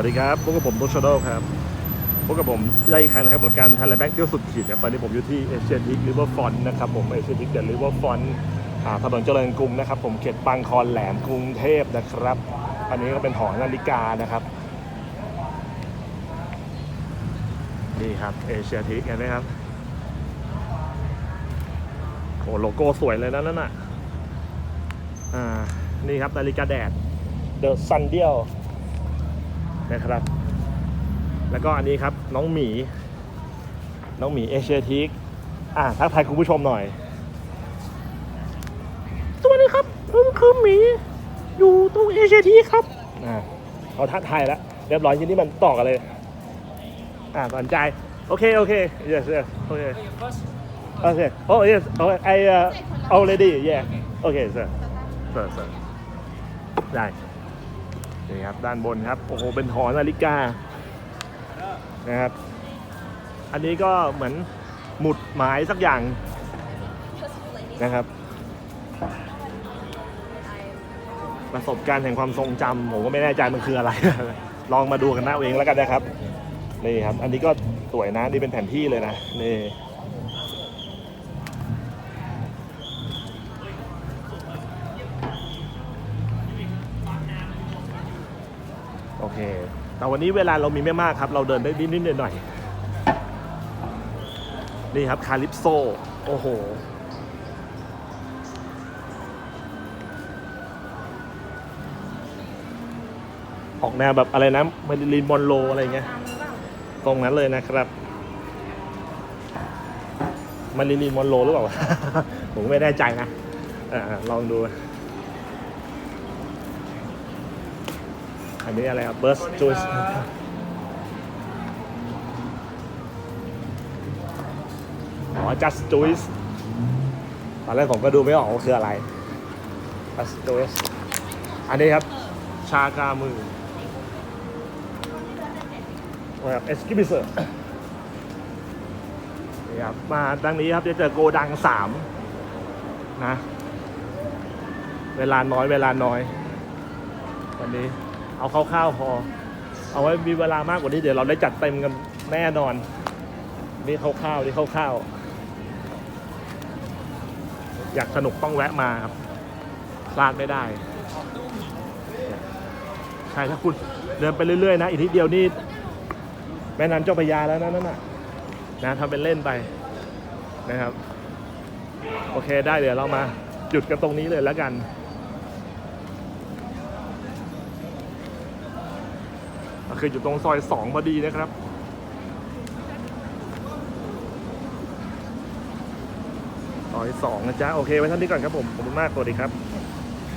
วัสดีครับพบกับผมโตชโดครับพบกับผมได้อีกครั้งนะครับกับการทันแลแบ็กเที่ยวสุดขีดครับตอนนี้ผมอยู่ที่เอเชียทิกริเวอร์ฟอนนะครับผมเอเชียทิกเดอะริเวอร์ฟอนถนนเจริญกรุงนะครับ ผมเขตบางคอนแหลมกรุงเทพนะครับ อันนี้ก็เป็นหอนาฬิกานะครับนี่ครับเอเชียทิกเห็นไหมครับโอ้โลโก้สวยเลยนะนั่นน่ะอ่านี่ครับนาฬิกาแดด The Sun Dial น นะครับ แล้วก็อันนี้ครับน้องหมี น้องหมีเอเชียทิกอะทักทายคุณผู้ชมหน่อย สวัสดีครับผมคือหมี อยู่ตรงเอเชียทีครับอ่าเขาทักทายแล้วเรียบร้อยทีนี้มันต่อกันเลย อ่าสนใจโอเคโอเค yes yes โอเคโอเค oh yes oh I uh, already yeah โอเค sir sir sir ได้ นี่ครับด้านบนครับโอ้โหเป็นหอนาฬิกานะครับ อันนี้ก็เหมือนหมุดหมายสักอย่างนะครับ ประสบการณ์แห่งความทรงจำผมก็ไม่แน่ใจมันคืออะไร ลองมาดูกันหน้าเองแล้วกันนะครับนี่ครับ อันนี้ก็สวยนะนี่เป็นแผนที่เลยนะนี่ เค แต่วันนี้เวลาเรามีไม่มากครับ เราเดินได้นิดๆหน่อยๆนี่ครับคาลิปโซ โอ้โหออกแนวแบบอะไรนะมาริลีนมอนโรอะไรเงี้ย ตรงนั้นเลยนะครับมาริลีนมอนโรหรือเปล่า ผมไม่แน่ใจนะอลองดู อันนี้อะไรครับเบิร์สจูสอ๋อ just juice ตอนแรกผมก็ดูไม่ออกว่าคืออะไร just juice อันนี้ครับ ชากามือแบบเอสกิบิเซอร์นี่ครับ มาดังนี้ครับจะเจอโกดังสามนะ เวลาน้อยเวลาน้อย วันนี้ เอาคร่าวๆพอ เอาไว้มีเวลามากกว่านี้เดี๋ยวเราได้จัดเต็มกันแน่นอนนี่คร่าวๆนี่คร่าวๆอยากสนุกต้องแวะมาครับพลาดไม่ได้ใช่ถ้าคุณเดินไปเรื่อยๆนะอีกทีเดียวนี่แม่น้ำเจ้าพระยาแล้วนะนั่นน่ะนะทำเป็นเล่นไปนะครับ โอเคได้เดี๋ยวเรามาหยุดกันตรงนี้เลยแล้วกัน คืออยู่ตรงซอยสองพอดีนะครับซอยสองนะจ๊ะ โอเคไว้ท่านี้ก่อนครับผม ขอบคุณมากสวัสดีครับ